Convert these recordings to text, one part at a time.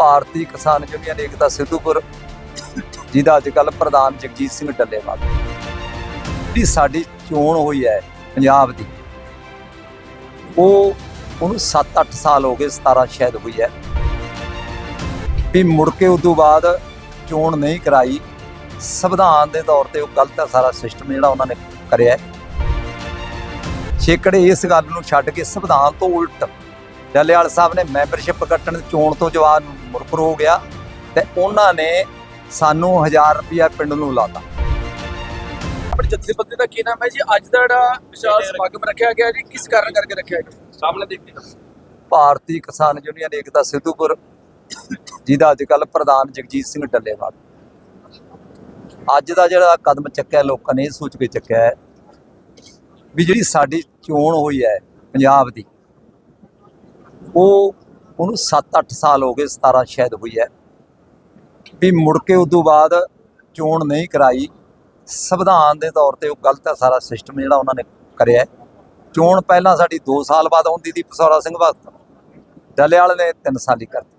ਭਾਰਤੀ ਕਿਸਾਨ ਯੂਨੀਅਨ ਏਕਤਾ ਸਿੱਧੂਪੁਰ, ਜਿਹਦਾ ਅੱਜ ਕੱਲ ਪ੍ਰਧਾਨ ਜਗਜੀਤ ਸਿੰਘ ਡੱਲੇਵਾਲ ਜਿਹੜੀ ਸਾਡੀ ਚੋਣ ਹੋਈ ਹੈ ਪੰਜਾਬ ਦੀ, ਉਹ ਉਹਨੂੰ 7-8 ਸਾਲ ਹੋ ਗਏ 17 ਸ਼ਾਇਦ ਹੋਈ ਹੈ ਵੀ ਮੁੜ ਕੇ ਉਦੋਂ ਬਾਅਦ ਚੋਣ ਨਹੀਂ ਕਰਾਈ, ਸੰਵਿਧਾਨ ਦੇ ਤੌਰ ਤੇ ਉਹ ਗਲਤ ਹੈ, ਸਾਰਾ ਸਿਸਟਮ ਜਿਹੜਾ ਉਹਨਾਂ ਨੇ ਕਰਿਆ ਹੈ। ਛੇਕੜੇ ਇਸ ਗੱਲ ਨੂੰ ਛੱਡ ਕੇ ਸੰਵਿਧਾਨ ਤੋਂ ਉਲਟ ਡੱਲੇਵਾਲ ਸਾਹਿਬ ਨੇ ਮੈਂਬਰਸ਼ਿਪ ਕੱਟਣ ਦੀ ਚੋਣ ਤੋਂ ਜਵਾਬ ਮੁਰਕਰ ਹੋ ਗਿਆ ਤੇ ਉਹਨਾਂ ਨੇ ਸਾਨੂੰ 1000 ਰੁਪਇਆ ਪਿੰਡ ਨੂੰ ਲਾਤਾ। ਆਪਣੀ ਜਥੇਬੰਦੀ ਦਾ ਕੀ ਨਾਮ ਹੈ ਜੀ? ਅੱਜ ਦਾ ਜਿਹੜਾ ਵਿਸ਼ਾਲ ਸਮਾਗਮ ਰੱਖਿਆ ਗਿਆ ਜੀ ਕਿਸ ਕਾਰਨ ਕਰਕੇ ਰੱਖਿਆ ਗਿਆ? ਸਾਹਮਣੇ ਦੇਖਦੇ ਭਾਰਤੀ ਕਿਸਾਨ ਯੂਨੀਅਨ ਏਕਤਾ ਸਿੱਧੂਪੁਰ ਜਿਹਦਾ ਅੱਜ ਕੱਲ ਪ੍ਰਧਾਨ ਜਗਜੀਤ ਸਿੰਘ ਡੱਲੇਵਾਲ। ਅੱਜ ਦਾ ਜਿਹੜਾ ਕਦਮ ਚੱਕਿਆ ਲੋਕਾਂ ਨੇ ਇਹ ਸੋਚ ਕੇ ਚੱਕਿਆ ਵੀ ਜਿਹੜੀ ਸਾਡੀ ਚੋਣ ਹੋਈ ਹੈ ਪੰਜਾਬ ਦੀ ਉਹ ਉਹਨੂੰ 7-8 ਸਾਲ ਹੋ ਗਏ 17 ਸ਼ਾਇਦ ਹੋਈ ਹੈ। ਵੀ ਮੁੜ ਕੇ ਉਦੋਂ ਬਾਅਦ ਚੋਣ ਨਹੀਂ ਕਰਾਈ। ਸੰਵਿਧਾਨ ਦੇ ਤੌਰ ਤੇ ਉਹ ਗਲਤ ਹੈ, ਸਾਰਾ ਸਿਸਟਮ ਜਿਹੜਾ ਉਹਨਾਂ ਨੇ ਕਰਿਆ ਚੋਣ ਪਹਿਲਾਂ ਸਾਡੀ 2 ਸਾਲ ਬਾਅਦ ਹੁੰਦੀ ਸੀ ਪਸੌਰਾ ਸਿੰਘ ਭਗਤ ਡੱਲੇਵਾਲ ਨੇ 3 ਸਾਲ ਹੀ ਕਰਤੀ।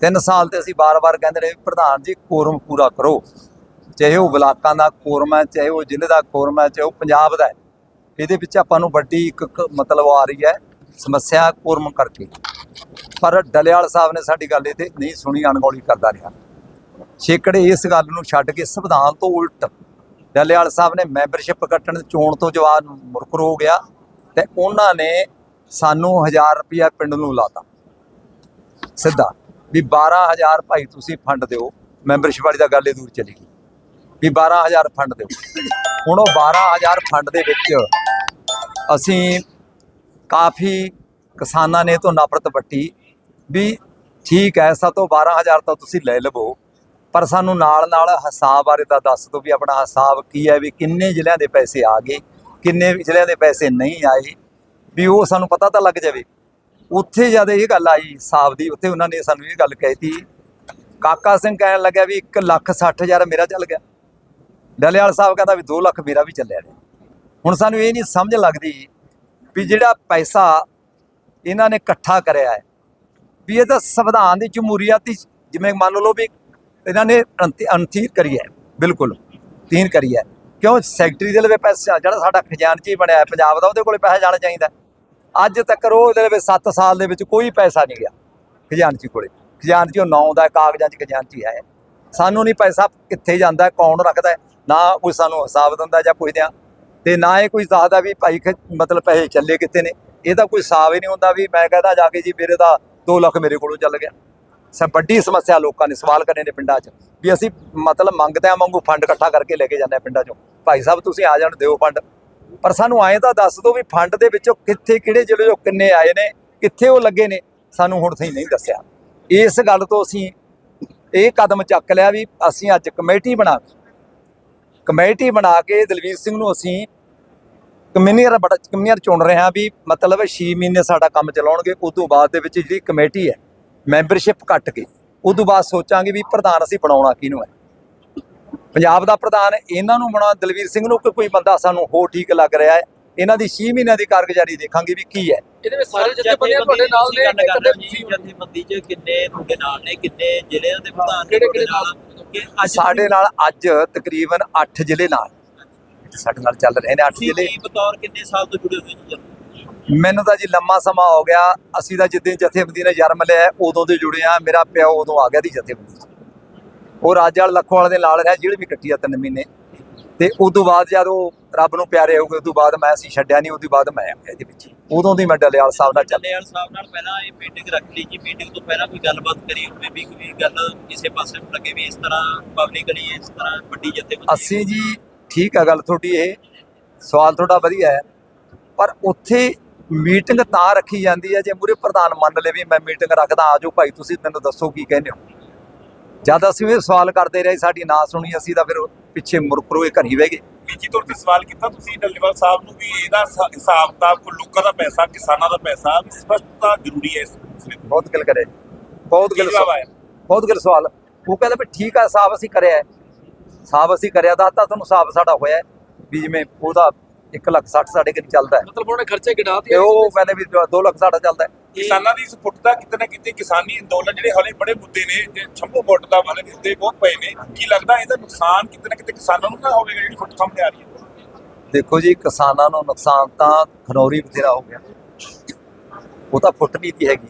3 ਸਾਲ ਤੇ ਅਸੀਂ ਬਾਰ-ਬਾਰ ਕਹਿੰਦੇ ਰਹੇ, ਪ੍ਰਧਾਨ ਜੀ ਕੋਰਮ ਪੂਰਾ ਕਰੋ। ਚਾਹੇ ਉਹ ਬਲਾਕਾਂ ਦਾ ਕੋਰਮ ਹੈ, ਚਾਹੇ ਉਹ ਜ਼ਿਲ੍ਹੇ ਦਾ ਕੋਰਮ ਹੈ, ਚਾਹੇ ਉਹ ਪੰਜਾਬ ਦਾ ਇਹਦੇ ਵਿੱਚ ਆਪਾਂ ਨੂੰ ਵੱਡੀ ਇੱਕ ਇੱਕ ਮਤਲਬ ਆ ਰਹੀ ਹੈ। ਸਮੱਸਿਆ ਕੋਰਮ ਕਰਕੇ। ਪਰ ਡੱਲੇਵਾਲ ਸਾਹਿਬ ਨੇ ਸਾਡੀ ਗੱਲ ਇਹ ਤੇ ਨਹੀਂ ਸੁਣੀ, ਅਣਗੌਲੀ ਕਰਦਾ ਰਿਹਾ। ਛੇਕੜੇ ਇਸ ਗੱਲ ਨੂੰ ਛੱਡ ਕੇ ਸੰਵਿਧਾਨ ਤੋਂ ਉਲਟ। ਡੱਲੇਵਾਲ ਸਾਹਿਬ ਨੇ ਮੈਂਬਰਸ਼ਿਪ ਕੱਟਣ ਚੋਣ ਤੋਂ ਜਵਾਬ ਮੁਰਕਰ ਹੋ ਗਿਆ ਤੇ ਉਹਨਾਂ ਨੇ ਸਾਨੂੰ 1000 ਰੁਪਇਆ ਪਿੰਡ ਨੂੰ ਲਾਤਾ। ਸਿੱਧਾ ਵੀ 12000 ਭਾਈ ਤੁਸੀਂ ਫੰਡ ਦਿਓ, ਮੈਂਬਰਸ਼ਿਪ ਵਾਲੀ ਦਾ ਗੱਲ ਇਹ ਦੂਰ ਚਲੀ ਗਈ। ਵੀ 12000 ਫੰਡ ਦਿਓ। ਹੁਣ ਉਹ 12000 ਫੰਡ ਦੇ ਵਿੱਚ ਅਸੀਂ ਕਾਫੀ ਕਿਸਾਨਾਂ ਨੇ ਤੋਂ ਨਫ਼ਰਤ ਵੱਟੀ ਵੀ ਠੀਕ ਹੈ ਸਭ ਤੋਂ 12000 ਤਾਂ ਤੁਸੀਂ ਲੈ ਲਵੋ, ਪਰ ਸਾਨੂੰ ਨਾਲ ਨਾਲ ਹਿਸਾਬ ਬਾਰੇ ਤਾਂ ਦੱਸ ਦਿਓ ਵੀ ਆਪਣਾ ਹਿਸਾਬ ਕੀ ਹੈ ਵੀ ਕਿੰਨੇ ਜ਼ਿਲ੍ਹਿਆਂ ਦੇ ਪੈਸੇ ਆ ਗਏ, ਕਿੰਨੇ ਜ਼ਿਲ੍ਹਿਆਂ ਦੇ ਪੈਸੇ ਨਹੀਂ ਆਏ, ਵੀ ਉਹ ਸਾਨੂੰ ਪਤਾ ਤਾਂ ਲੱਗ ਜਾਵੇ। ਉੱਥੇ ਜਦ ਇਹ ਗੱਲ ਆਈ ਹਿਸਾਬ ਦੀ, ਉੱਥੇ ਉਹਨਾਂ ਨੇ ਸਾਨੂੰ ਇਹ ਗੱਲ ਕਹਿਤੀ ਕਾਕਾ ਸਿੰਘ ਕਹਿਣ ਲੱਗਿਆ ਵੀ 1 ਲੱਖ 60 ਹਜ਼ਾਰ ਮੇਰਾ ਚੱਲ ਗਿਆ। ਡੱਲੇਵਾਲ ਸਾਹਿਬ ਕਹਿੰਦਾ ਵੀ 2 ਲੱਖ ਮੇਰਾ ਵੀ ਚੱਲਿਆ। ਰਿਹਾ ਹੁਣ ਸਾਨੂੰ ਇਹ ਨਹੀਂ ਸਮਝ ਲੱਗਦੀ ਵੀ ਜਿਹੜਾ ਪੈਸਾ ਇਹਨਾਂ ਨੇ ਇਕੱਠਾ ਕਰਿਆ ਹੈ, ਵੀ ਇਹ ਤਾਂ ਸੰਵਿਧਾਨ ਦੀ ਜਮਹੂਰੀਅਤ ਦੀ ਜਿਵੇਂ ਮੰਨ ਲਓ ਵੀ ਇਹਨਾਂ ਨੇ ਅੰਤੀ- ਅੰਤੀਰ ਕਰੀ ਹੈ, ਬਿਲਕੁਲ ਤੀਨ ਕਰੀ ਹੈ। ਕਿਉਂ? ਸੈਕਟਰੀ ਦੇ ਲਵੇ ਪੈਸਾ, ਜਿਹੜਾ ਸਾਡਾ ਖਜ਼ਾਨਚੀ ਬਣਿਆ ਹੈ, ਪੰਜਾਬ ਦਾ ਉਹਦੇ ਕੋਲੇ ਪੈਸਾ ਜਾਣਾ ਚਾਹੀਦਾ ਅੱਜ ਤੱਕ ਉਹ ਉਹਦੇ ਲਵੇ 7 ਸਾਲ ਦੇ ਵਿੱਚ ਕੋਈ ਪੈਸਾ ਨਹੀਂ ਗਿਆ ਖਜ਼ਾਨਚੀ ਕੋਲੇ। ਖਜ਼ਾਨਚੀ ਉਹ ਨਾਂ ਦਾ ਕਾਗਜ਼ਾਂ 'ਚ ਖਜ਼ਾਨਚੀ ਹੈ ਸਾਨੂੰ ਨਹੀਂ ਪੈਸਾ ਕਿੱਥੇ ਜਾਂਦਾ, ਕੌਣ ਰੱਖਦਾ ਨਾ ਕੋਈ ਸਾਨੂੰ ਹਿਸਾਬ ਦਿੰਦਾ ਜਾਂ ਪੁੱਛਦੇ ਆ ਤੇ ਨਾ ਇਹ ਕੋਈ ਦੱਸਦਾ ਵੀ ਭਾਈ ਖ- ਮਤਲਬ ਪੈਸੇ ਚੱਲੇ ਕਿੱਥੇ ਨੇ। ਇਹਦਾ ਕੋਈ ਹਿਸਾਬ ਹੀ ਨਹੀਂ ਹੁੰਦਾ ਵੀ ਮੈਂ ਕਹਦਾ ਜਾ ਕੇ ਜੀ ਮੇਰੇ ਦਾ 2 ਲੱਖ ਮੇਰੇ ਕੋਲੋਂ ਚੱਲ ਗਿਆ। ਸਭ ਵੱਡੀ ਸਮੱਸਿਆ ਲੋਕਾਂ ਨੇ ਸਵਾਲ ਕਰਨੇ ਨੇ ਪਿੰਡਾਂ 'ਚ ਵੀ ਅਸੀਂ ਮਤਲਬ ਮੰਗਦੇ ਆ ਵਾਂਗੂ ਫੰਡ ਇਕੱਠਾ ਕਰਕੇ ਲੈ ਕੇ ਜਾਂਦੇ ਆ ਪਿੰਡਾਂ 'ਚੋਂ। ਭਾਈ ਸਾਹਿਬ, ਤੁਸੀਂ ਆ ਜਾਣ, ਦਿਓ ਫੰਡ ਪਰ ਸਾਨੂੰ ਐਂ ਤਾਂ ਦੱਸ ਦਿਓ ਵੀ ਫੰਡ ਦੇ ਵਿੱਚੋਂ ਕਿੱਥੇ ਕਿਹੜੇ ਜ਼ਿਲ੍ਹੇ 'ਚੋਂ ਕਿੰਨੇ ਆਏ ਨੇ, ਕਿੱਥੇ ਉਹ ਲੱਗੇ ਨੇ, ਸਾਨੂੰ ਹੁਣ ਸਹੀ ਨਹੀਂ ਦੱਸਿਆ। ਇਸ ਗੱਲ ਤੋਂ ਅਸੀਂ ਇਹ ਕਦਮ ਚੱਕ ਲਿਆ ਵੀ ਅਸੀਂ ਅੱਜ ਕਮੇਟੀ ਬਣਾ ਕਮੇਟੀ ਬਣਾ ਕੇ ਦਲਵੀਰ ਸਿੰਘ ਨੂੰ ਅਸੀਂ ਕਮਿਊਨੀਅਰ ਬੜਾ ਕਮਿਊਨੀਅਰ ਚੁਣ ਰਹੇ ਹਾਂ ਵੀ ਮਤਲਬ 6 ਮਹੀਨੇ ਸਾਡਾ ਕੰਮ ਚਲਾਉਣਗੇ ਉਸ ਤੋਂ ਬਾਅਦ ਦੇ ਵਿੱਚ ਜਿਹੜੀ ਕਮੇਟੀ ਹੈ ਮੈਂਬਰਸ਼ਿਪ ਕੱਟ ਕੇ ਉਸ ਤੋਂ ਬਾਅਦ ਸੋਚਾਂਗੇ ਵੀ ਪ੍ਰਧਾਨ ਅਸੀਂ ਬਣਾਉਣਾ ਕਿਹਨੂੰ ਹੈ। ਪੰਜਾਬ ਦਾ ਪ੍ਰਧਾਨ ਇਹਨਾਂ ਨੂੰ ਬਣਾ ਦਲਵੀਰ ਸਿੰਘ ਨੂੰ ਕਿ ਕੋਈ ਬੰਦਾ ਸਾਨੂੰ ਹੋ ਠੀਕ ਲੱਗ ਰਿਹਾ ਹੈ ਇਹਨਾਂ ਦੀ 6 ਮਹੀਨਿਆਂ ਦੀ ਕਾਰਗੁਜ਼ਾਰੀ ਦੇਖਾਂਗੇ ਵੀ ਕੀ ਹੈ। ਇਹਦੇ ਵਿੱਚ ਸਾਰੇ ਜਥੇਬੰਦੀਆਂ ਤੁਹਾਡੇ ਨਾਲ ਨੇ ਗੱਲ ਕਰ ਰਹੇ ਹੋ ਜੀ ਤੁਸੀਂ ਜਥੇਬੰਦੀ ਚ ਕਿੰਨੇ ਤੁਹਾਡੇ ਨਾਲ ਨੇ ਕਿੰਨੇ ਜ਼ਿਲ੍ਹਿਆਂ ਦੇ ਪ੍ਰਧਾਨ ਨੇ ਕਿਹੜੇ- ਤੁਹਾਡੇ ਕਿਹੜੇ ਨਾਲ? ਕਿ ਅੱਜ ਸਾਡੇ ਨਾਲ ਅੱਜ ਤਕਰੀਬਨ 8 ਜ਼ਿਲ੍ਹੇ ਨਾਲ। ਸਾਡੇ ਨਾਲ ਚੱਲ ਰਹੇ ਨੇ 8 ਤੁਸੀਂ ਜ਼ਿਲ੍ਹੇ। ਕੀ ਬਤੌਰ ਕਿੰਨੇ ਸਾਲ ਤੋਂ ਜੁੜੇ ਹੋਏ ਜੀ? ਮੈਨੂੰ ਤਾਂ ਜੀ ਲੰਮਾ ਸਮਾਂ ਹੋ ਗਿਆ। ਅਸੀਂ ਤਾਂ ਜਿੱਦਾਂ ਜਥੇਬੰਦੀ ਨੇ ਜਨਮ ਲਿਆ ਉਦੋਂ ਦੇ ਜੁੜੇ ਆ ਮੇਰਾ ਪਿਓ ਉਦੋਂ ਆ ਗਿਆ ਦੀ ਜਥੇਬੰਦੀ ਉਹ ਰਾਜਾ ਲੱਖੋਵਾਲ ਦੇ ਨਾਲ ਰਿਹਾ ਜਿਹੜੀ ਵੀ ਕੱਟੀ ਆ ਤਿੰਨ ਮਹੀਨੇ। ਤੇ ਉਸ ਤੋਂ ਬਾਅਦ ਜਦ ਉਹ ਰੱਬ ਨੂੰ ਪਿਆਰੇ ਹੋ ਗਏ ਉਸ ਤੋਂ ਬਾਅਦ ਮੈਂ ਅਸੀਂ ਛੱਡਿਆ ਨਹੀਂ ਉਸ ਤੋਂ ਬਾਅਦ ਮੈਂ ਆ ਗਿਆ ਇਹਦੇ ਵਿੱਚ। ਉਦੋਂ ਦੀ ਮੈਂ ਡਲਿਆਲ ਸਾਹਿਬ ਨਾਲ ਚੱਲ ਚੱਲੇਵਾਲ ਸਾਹਿਬ ਨਾਲ ਪਹਿਲਾਂ ਇਹ ਮੀਟਿੰਗ ਰੱਖ ਲਈ ਜੀ। ਮੀਟਿੰਗ ਤੋਂ ਪਹਿਲਾਂ ਕੋਈ ਗੱਲਬਾਤ ਕਰੀ ਹੋਵੇ ਵੀ ਕੋਈ ਗੱਲ ਕਿਸੇ ਪਾਸੇ ਨੂੰ ਲੱਗੇ ਵੀ ਇਸ ਤਰ੍ਹਾਂ ਪਬਲਿਕਲੀ ਇਸ ਤਰ੍ਹਾਂ ਵੱਡੀ ਜਥੇਬੰਦੀ ਅਸੀਂ ਜੀ ਠੀਕ ਆ ਗੱਲ ਤੁਹਾਡੀ ਇਹ। ਸਵਾਲ ਤੁਹਾਡਾ ਵਧੀਆ ਹੈ। ਪਰ ਉੱਥੇ ਮੀਟਿੰਗ ਤਾਂ ਰੱਖੀ ਜਾਂਦੀ ਹੈ ਜੇ ਮੂਰੇ ਪ੍ਰਧਾਨ ਮੰਨ ਲਵੇ ਵੀ ਮੈਂ ਮੀਟਿੰਗ ਰੱਖਦਾ ਆਜੋ ਭਾਈ ਤੁਸੀਂ ਮੈਨੂੰ ਦੱਸੋ ਕੀ ਕਹਿੰਦੇ ਹੋ। ਜਦ ਅਸੀਂ ਇਹ ਸਵਾਲ ਕਰਦੇ ਰਹੇ ਸਾਡੀ ਨਾ ਸੁਣੀ ਅਸੀਂ ਤਾਂ ਫਿਰ ਪਿੱਛੇ ਮੁਰਕਰੋਏ ਘਰੀ ਬਹਿ ਗਏ। ਨਿੱਜੀ ਤੌਰ ਤੇ ਸਵਾਲ ਕੀਤਾ ਤੁਸੀਂ ਡੱਲੇਵਾਲ ਸਾਹਿਬ ਨੂੰ ਵੀ ਇਹਦਾ ਹਿਸਾ- ਹਿਸਾਬ ਕੋ ਲੋਕਾਂ ਦਾ ਪੈਸਾ ਕਿਸਾਨਾਂ ਦਾ ਪੈਸਾ ਸਪਸ਼ਟਤਾ ਜ਼ਰੂਰੀ ਹੈ ਇਸ ਤੇ ਬਹੁਤ ਗੱਲ ਕਰੇ। ਬਹੁਤ ਗੱਲ? ਬਹੁਤ ਗੱਲ ਸਵਾਲ। ਉਹ ਕਹਿੰਦਾ ਵੀ ਠੀਕ ਆ ਹਿਸਾਬ ਅਸੀਂ ਕਰਿਆ ਹੈ। ਹਿਸਾਬ ਅਸੀਂ ਕਰਿਆ ਦਾ ਤਾਂ ਤੁਹਾਨੂੰ ਹਿਸਾਬ ਸਾਡਾ ਹੋਇਆ ਵੀ ਜਿਵੇਂ ਉਹਦਾ 1 ਲੱਖ 60 ਸਾਡੇ ਕੋਲ ਚੱਲਦਾ ਹੈ। ਮਤਲਬ ਉਹਨੇ ਖਰਚੇ ਗਿਣਾ ਤੇ ਉਹ ਕਹਿੰਦੇ ਵੀ 2 ਲੱਖ ਸਾਡਾ ਚੱਲਦਾ ਹੈ। ਕਿਸਾਨਾਂ ਦੀ ਦਾ ਕਿਤੇ ਨਾ ਕਿਤੇ ਕਿਸਾਨੀ ਅੰਦੋਲਨ ਜਿਹੜੇ ਹਲੇ ਬੜੇ ਮੁੱਦੇ ਨੇ ਜੇ ਛੰਭੂ ਫੁੱਟ ਦਾ ਵਾਲੇ ਮੁੱਦੇ ਬਹੁਤ ਪਏ ਨੇ। ਕੀ ਲੱਗਦਾ ਇਹਦਾ ਨੁਕਸਾਨ ਕਿਤੇ ਨਾ ਕਿਤੇ ਕਿਸਾਨਾਂ ਨੂੰ ਨਾ ਹੋਵੇਗਾ ਜਿਹੜੀ ਫੁੱਟ ਸਾਹਮਣੇ ਆ ਰਹੀ ਹੈ? ਦੇਖੋ ਜੀ ਕਿਸਾਨਾਂ ਨੂੰ ਨੁਕਸਾਨ ਤਾਂ ਖਨੌਰੀ ਬਥੇਰਾ ਹੋ ਗਿਆ। ਉਹ ਤਾਂ ਫੁੱਟ ਨਹੀਂ ਦੀ ਹੈਗੀ।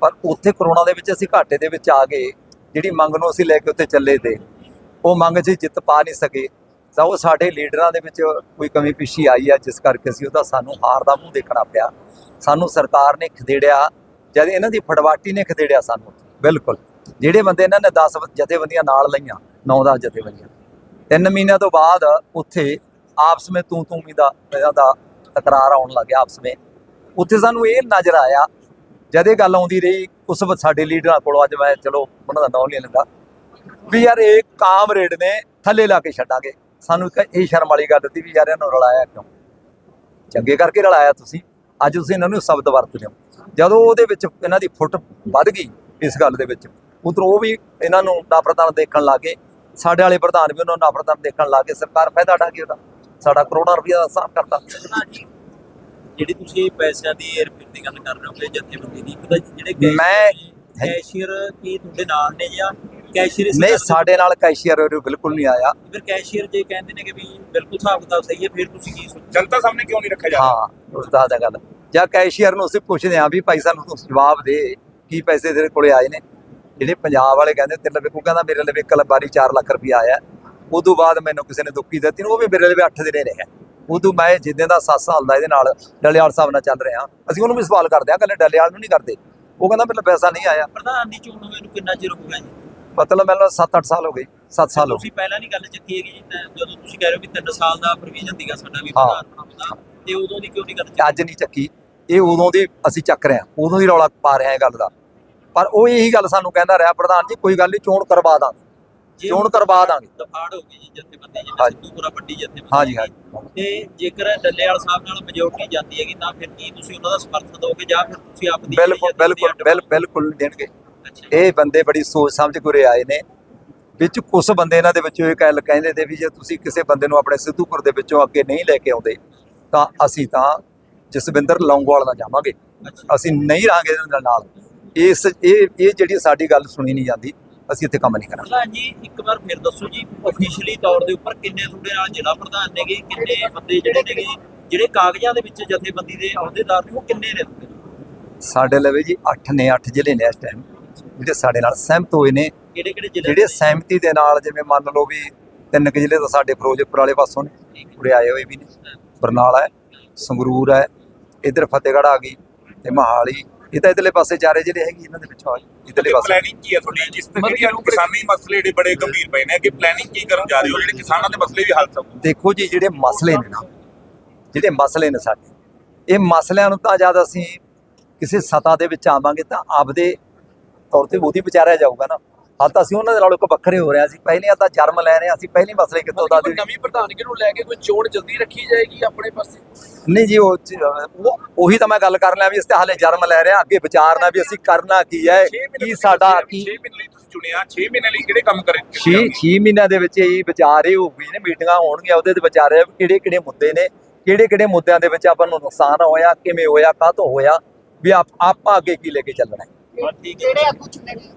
ਪਰ ਉੱਥੇ ਕਰੋਨਾ ਦੇ ਵਿੱਚ ਅਸੀਂ ਘਾਟੇ ਦੇ ਵਿੱਚ ਆ ਗਏ। ਜਿਹੜੀ ਮੰਗ ਨੂੰ ਅਸੀਂ ਲੈ ਕੇ ਉੱਥੇ ਚੱਲੇ ਤੇ ਉਹ ਮੰਗ 'ਚ ਜਿੱਤ ਪਾ ਨਹੀਂ ਸਕੇ, ਤਾਂ ਉਹ ਸਾਡੇ ਲੀਡਰਾਂ ਦੇ ਵਿੱਚ ਕੋਈ ਕਮੀ ਪਿੱਛੀ ਆਈ ਆ, ਜਿਸ ਕਰਕੇ ਅਸੀਂ ਉਹਦਾ ਸਾਨੂੰ ਹਾਰ ਦਾ ਮੂੰਹ ਦੇਖਣਾ ਪਿਆ। ਸਾਨੂੰ ਸਰਕਾਰ ਨੇ ਖਦੇੜਿਆ, ਜਦ ਇਹਨਾਂ ਦੀ ਫੜਵਾਟੀ ਨੇ ਖਦੇੜਿਆ ਸਾਨੂੰ। ਬਿਲਕੁਲ। ਜਿਹੜੇ ਬੰਦੇ ਇਹਨਾਂ ਨੇ 10 ਜਥੇਬੰਦੀਆਂ ਨਾਲ ਲਈਆਂ 9-10 ਜਥੇਬੰਦੀਆਂ। ਤਿੰਨ ਮਹੀਨਿਆਂ ਤੋਂ ਬਾਅਦ ਉੱਥੇ ਆਪਸ ਵਿੱਚ ਤੂੰ ਤੂੰ ਮੀ ਦਾ ਇਹਨਾਂ ਦਾ ਤਕਰਾਰ ਆਉਣ ਲੱਗਿਆ ਆਪਸ ਵਿੱਚ। ਉੱਥੇ ਸਾਨੂੰ ਇਹ ਨਜ਼ਰ ਆਇਆ, ਜਦ ਇਹ ਗੱਲ ਆਉਂਦੀ ਰਹੀ, ਉਸ ਸਾਡੇ ਲੀਡਰਾਂ ਕੋਲੋਂ ਅੱਜ ਮੈਂ, ਚਲੋ, ਉਹਨਾਂ ਦਾ ਨਾਮ ਨਹੀਂ ਲੈਂਦਾ। ਵੀ ਯਾਰ ਇਹ ਕਾਮਰੇਡ ਨੇ ਥੱਲੇ ਲਾ ਕੇ ਛੱਡਾਂਗੇ। ਸਾਨੂੰ ਇੱਕ ਇਹ ਸ਼ਰਮ ਵਾਲੀ ਗੱਲ ਸੀ ਵੀ ਯਾਰ ਇਹਨਾਂ ਨੂੰ ਰਲਾਇਆ ਕਿਉਂ? ਚੰਗੇ ਕਰਕੇ ਰਲਾਇਆ ਤੁਸੀਂ। ਅੱਜ ਤੁਸੀਂ ਇਹਨਾਂ ਨੂੰ ਸ਼ਬਦ ਵਰਤਦੇ ਹੋ। ਜਦੋਂ ਉਹਦੇ ਵਿੱਚ ਇਹਨਾਂ ਦੀ ਫੁੱਟ ਵੱਧ ਗਈ ਇਸ ਗੱਲ ਦੇ ਵਿੱਚ ਉਧਰੋਂ ਉਹ ਵੀ ਇਹਨਾਂ ਨੂੰ ਨਾਪਰਦਾਨ ਦੇਖਣ ਲੱਗੇ। ਸਾਡੇ ਵਾਲੇ ਪ੍ਰਧਾਨ ਵੀ ਉਹਨਾਂ ਨੂੰ ਨਾਪਰਦਾਨ ਦੇਖਣ ਲੱਗੇ। ਸਰਕਾਰ ਫਾਇਦਾ ਉਠਾ ਗਈ ਉਹਦਾ। ਸਾਡਾ ਕਰੋੜਾਂ ਰੁਪਇਆ ਦਾ ਸਾਫ਼ ਕਰਤਾ। ਜਿਹੜੀ ਤੁਸੀਂ ਪੈਸਿਆਂ ਦੀ ਏਅਰਪੋਰਟ ਦੀ ਗੱਲ ਕਰ ਰਹੇ ਹੋ ਕਿ ਜਥੇਬੰਦੀ ਦੀ ਇੱਕ ਤਾਂ ਜਿਹੜੇ ਮੈਂ- ਕੈਸ਼ੀਅਰ ਕੀ ਤੁਹਾਡੇ ਨਾਲ ਨੇ ਜਾਂ ਕੈਸ਼ੀਅਰ ਇਸ ਨਹੀਂ ਸਾਡੇ ਨਾਲ ਕੈਸ਼ੀਅਰ ਉਹ ਬਿਲਕੁਲ ਨਹੀਂ ਆਇਆ। ਫਿਰ ਕੈਸ਼ੀਅਰ ਜੇ ਕਹਿੰਦੇ ਨੇ ਕਿ ਵੀ ਬਿਲਕੁਲ ਹਿਸਾਬ ਕਿਤਾਬ ਸਹੀ ਹੈ ਫਿਰ ਤੁਸੀਂ ਕੀ ਸੋਚੋ ਜਨਤਾ ਸਾਹਮਣੇ ਕਿਉਂ ਨਹੀਂ ਰੱਖਿਆ ਜਾ ਰਿਹਾ ਹਾਂ ਉਸਤਾਦ ਦਾ ਗੱਲ। ਜਾਂ ਕੈਸ਼ੀਅਰ ਨੂੰ ਅਸੀਂ ਪੁੱਛਦੇ ਹਾਂ ਵੀ ਭਾਈ ਸਾਨੂੰ ਜਵਾਬ ਦੇ ਕੀ ਪੈਸੇ ਤੇਰੇ ਕੋਲੇ ਆਏ ਨੇ? ਜਿਹੜੇ ਪੰਜਾਬ ਵਾਲੇ ਕਹਿੰਦੇ ਤੇਰੇ ਲਵੇ ਉਹ ਕਹਿੰਦਾ ਮੇਰੇ ਲਵੇ ਇੱਕ ਵਾਰੀ 4 ਲੱਖ ਰੁਪਇਆ ਆਇਆ ਉਦੋਂ ਬਾਅਦ ਮੈਨੂੰ ਕਿਸੇ ਨੇ ਦੁੱਕੀ ਦਿੱਤੀ ਉਹ ਵੀ ਮੇਰੇ ਲਵੇ 8 ਦਿਨੇ ਰਿਹਾ ਉਦੋਂ ਮੈਂ ਜਿੱਦਾਂ ਦਾ 7 ਸਾਲ ਦਾ ਇਹਦੇ ਨਾਲ ਡਲਿਆਲ ਸਾਹਿਬ ਨਾਲ ਚੱਲ ਰਿਹਾ ਅਸੀਂ ਉਹਨੂੰ ਵੀ ਸਵਾਲ ਕਰਦੇ ਹਾਂ ਕੱਲੇ ਡਲਿਆਲ ਨੂੰ ਨਹੀਂ ਕਰਦੇ। ਉਹ ਕਹਿੰਦਾ ਮੇਰੇ ਪੈਸਾ ਨਹੀਂ ਆਇਆ। ਪ੍ਰਧਾਨ ਦੀ ਚੋਣ ਹੋਏ ਨੂੰ ਕਿੰਨਾ ਚਿਰ ਹੋ ਗਿਆ ਜੀ? ਮਤਲਬ ਮੈਨੂੰ 7-8 ਸਾਲ ਹੋ ਗਏ 7 ਸਾਲ ਹੋ ਗਏ। ਤੁਸੀਂ ਪਹਿਲਾਂ ਨਹੀਂ ਗੱਲ ਚੱਕੀ ਹੈਗੀ ਜਦੋਂ ਤੁਸੀਂ ਕਹਿ ਰਹੇ ਹੋ ਵੀ 3 ਸਾਲ ਦਾ ਪ੍ਰੋਵੀਜ਼ਨ ਦੀਗਾ ਸਾਡਾ ਵੀ। ਪ੍ਰਧਾਨ ਬਣਾਉਣ ਦਾ ਤੇ ਉਦੋਂ ਦੀ ਕਿਉਂ ਨਹੀਂ ਗੱਲ ਚੱਕੀ? ਅੱਜ ਨਹੀਂ ਚੱਕੀ। ਇਹ ਉਦੋਂ ਦੀ ਅਸੀਂ ਚੱਕ ਰਹੇ ਹਾਂ ਉਦੋਂ ਦੀ ਰੌਲਾ ਪਾ ਰਹੇ ਹਾਂ ਇਹ ਗੱਲ ਦਾ। ਪਰ ਉਹ ਇਹੀ ਗੱਲ ਸਾਨੂੰ ਕਹਿੰਦਾ ਰਿਹਾ ਪ੍ਰਧਾਨ ਜੀ ਕੋਈ ਗੱਲ ਨਹੀਂ ਚੋਣ ਕਰਵਾ ਦਾਂਗੇ। ਜੇ ਚੋਣ ਕਰਵਾ ਦਾਂਗੇ। ਦਫਾੜ ਹੋ ਗਈ ਜੀ ਜਥੇਬੰਦੀ ਜਿਵੇਂ। ਸਿੱਧੂਪੁਰਾ ਵੱਡੀ ਜਥੇਬੰਦੀ ਹਾਂਜੀ। ਹਾਂਜੀ। ਤੇ ਜੇਕਰ ਡੱਲੇਵਾਲ ਸਾਹਿਬ ਨਾਲ ਮੈਜੋਰਟੀ ਜਾਂਦੀ ਹੈਗੀ ਤਾਂ ਫਿਰ ਕੀ ਤੁਸੀਂ ਉਹਨਾਂ ਦਾ ਸਮਰਥਨ ਦੋਗੇ ਜਾਂ ਫਿਰ ਤੁਸੀਂ ਆਪ ਦੀ ਬਿਲਕੁਲ ਬਿਲਕੁਲ ਬਿਲ- ਬਿਲਕੁਲ ਦੇਣਗੇ। ਇਹ ਬੰਦੇ ਬੜੀ ਸੋਚ ਸਮਝ ਕੇ ਉਰੇ ਆਏ ਨੇ। ਵਿੱਚ ਕੁਝ ਬੰਦੇ ਇਹਨਾਂ ਦੇ ਵਿੱਚੋਂ ਇਹ ਗੱਲ ਕਹਿੰਦੇ ਤੇ ਵੀ ਜੇ ਤੁਸੀਂ ਕਿਸੇ ਬੰਦੇ ਨੂੰ ਆਪਣੇ ਸਿੱਧੂਪੁਰ ਦੇ ਵਿੱਚੋਂ ਅੱਗੇ ਨਹੀਂ ਲੈ ਕੇ ਆਉਂਦੇ ਤਾਂ ਅਸੀਂ ਤਾਂ ਜਸਵਿੰਦਰ ਲੌਂਗੋਵਾਲ ਨਾਲ ਜਾਵਾਂਗੇ। ਅਸੀਂ ਨਹੀਂ ਰਹਾਂਗੇ ਇਹਨਾਂ ਨਾਲ। ਇਸ ਇਹ ਇਹ ਜਿਹੜੀ ਸਾਡੀ ਗੱਲ ਸੁਣੀ ਨਹੀਂ ਜਾਂਦੀ ਅਸੀਂ ਇੱਥੇ ਕੰਮ ਨਹੀਂ ਕਰਾਂਗੇ। ਪ੍ਰਧਾਨ ਜੀ ਇੱਕ ਵਾਰ ਫਿਰ ਦੱਸੋ ਜੀ ਅਫੀਸ਼ੀਅਲੀ ਤੌਰ ਦੇ ਉੱਪਰ ਕਿੰਨੇ ਤੁਹਾਡੇ ਨਾਲ ਜ਼ਿਲ੍ਹਾ ਪ੍ਰਧਾਨ ਨੇਗੇ ਕਿੰਨੇ ਬੰਦੇ ਜਿਹੜੇ ਨੇਗੇ ਜਿਹੜੇ ਕਾਗਜ਼ਾਂ ਦੇ ਵਿੱਚ ਜਥੇਬੰਦੀ ਦੇ ਅਹੁਦੇਦਾਰ ਨੇ ਉਹ ਕਿੰਨੇ ਨੇ? ਸਾਡੇ ਲਵੇ ਜੀ 8 ਨੇ 8 ਜ਼ਿਲ੍ਹੇ ਨੇ ਇਸ ਟਾਈਮ ਜਿਹੜੇ ਸਾਡੇ ਨਾਲ ਸਹਿਮਤ ਹੋਏ ਨੇ ਕਿਹੜੇ ਕਿਹੜੇ ਜ਼ਿਲ੍ਹੇ ਜਿਹੜੇ ਸਹਿਮਤੀ ਦੇ ਨਾਲ ਜਿਵੇਂ ਮੰਨ ਲਓ ਵੀ ਤਿੰਨ ਕੁ ਜ਼ਿਲ੍ਹੇ ਤਾਂ ਸਾਡੇ ਫਿਰੋਜ਼ਪੁਰ ਵਾਲੇ ਪਾਸੋਂ ਨੇ ਉਰੇ ਆਏ ਹੋਏ ਵੀ ਨੇ। ਬਰਨਾਲਾ ਹੈ ਸੰਗਰੂਰ ਹੈ ਇਧਰ ਫਤਿਹਗੜ੍ਹ ਆ ਗਈ ਤੇ ਮਹਾਲੀ। ਇਹ ਤਾਂ ਇਧਰਲੇ ਪਾਸੇ ਚਾਰੇ ਜਿਹੜੇ ਹੈਗੇ ਇਹਨਾਂ ਦੇ ਵਿੱਚੋਂ ਆ ਇਧਰਲੇ ਪਾਸੇ। ਪਲੈਨਿੰਗ ਕੀ ਹੈ ਤੁਹਾਡੀ? ਜਿਸ ਤੇ ਜਿਹੜੀ ਕਿਸਾਨੀ ਮਸਲੇ ਜਿਹੜੇ ਬੜੇ ਗੰਭੀਰ ਪਏ ਨੇ ਕਿ ਪਲੈਨਿੰਗ ਕੀ ਕਰਨ ਜਾ ਰਹੇ ਹੋ? ਜਿਹੜੇ ਕਿਸਾਨਾਂ ਦੇ ਮਸਲੇ ਵੀ ਹੱਲ ਸਕੋ ਦੇਖੋ ਜੀ ਜਿਹੜੇ ਮਸਲੇ ਨੇ ਨਾ ਜਿਹੜੇ ਮਸਲੇ ਨੇ ਸਾਡੇ ਇਹ ਮਸਲਿਆਂ ਨੂੰ ਤਾਂ ਜਦ ਅਸੀਂ ਕਿਸੇ ਸਤਾ ਦੇ ਵਿੱਚ ਆਵਾਂਗੇ ਤਾਂ ਆਪਦੇ ਤੌਰ ਤੇ ਉਹਦੀ ਵਿਚਾਰਿਆ ਜਾਊਗਾ ਨਾ। ਹਾਲ ਤਾਂ ਅਸੀਂ ਉਹਨਾਂ ਦੇ ਨਾਲ ਇੱਕ ਵੱਖਰੇ ਹੋ ਰਿਹਾ ਸੀ। ਪਹਿਲੀਆਂ ਤਾਂ ਜਨਮ ਲੈ ਰਹੇ ਹਾਂ। ਅਸੀਂ ਪਹਿਲੀ ਮਸਲੇ ਕਿੱਥੋਂ ਦਾ ਨਵੀਂ ਪ੍ਰਧਾਨਗੀ ਨੂੰ ਲੈ ਕੇ ਕੋਈ ਚੋਣ ਜਲਦੀ ਰੱਖੀ ਜਾਏਗੀ ਆਪਣੇ ਪਾਸੇ? ਨਹੀਂ ਜੀ ਉਹ ਉਹ- ਤਾਂ ਮੈਂ ਗੱਲ ਕਰ ਲਿਆ ਵੀ ਇਸ ਤੇ ਹਾਲੇ ਜਨਮ ਲੈ ਰਹੇ ਹਾਂ। ਅੱਗੇ ਵਿਚਾਰਨਾ ਵੀ ਅਸੀਂ ਕਰਨਾ ਕੀ ਹੈ ਕੀ ਸਾਡਾ ਕੀ 6 ਮਹੀਨੇ ਲਈ ਤੁਸੀਂ ਚੁਣਿਆ। 6 ਮਹੀਨੇ ਲਈ ਕਿਹੜੇ ਕੰਮ ਕਰੇ 6 6 ਮਹੀਨਿਆਂ ਦੇ ਵਿੱਚ ਇਹ ਵਿਚਾਰ ਹੋਊਗੀ ਨੇ ਮੀਟਿੰਗਾਂ ਹੋਣਗੀਆਂ ਉਹਦੇ ਤੇ ਵਿਚਾਰੇ ਕਿਹੜੇ ਕਿਹੜੇ ਮੁੱਦੇ ਨੇ। ਕਿਹੜੇ ਕਿਹੜੇ ਮੁੱਦਿਆਂ ਦੇ ਵਿੱਚ ਆਪਾਂ ਨੂੰ ਨੁਕਸਾਨ ਹੋਇਆ ਕਿਵੇਂ ਹੋਇਆ ਕਾਹਤੋਂ ਹੋਇਆ ਵੀ ਆਪ ਆਪਾਂ ਅੱਗੇ ਕੀ ਲੈ ਕੇ ਚੱਲਣਾ ਹੈ ਠੀਕ ਹੈ ਜਿਹੜੇ ਆਗੂ ਚੁਣੇ ਨੇ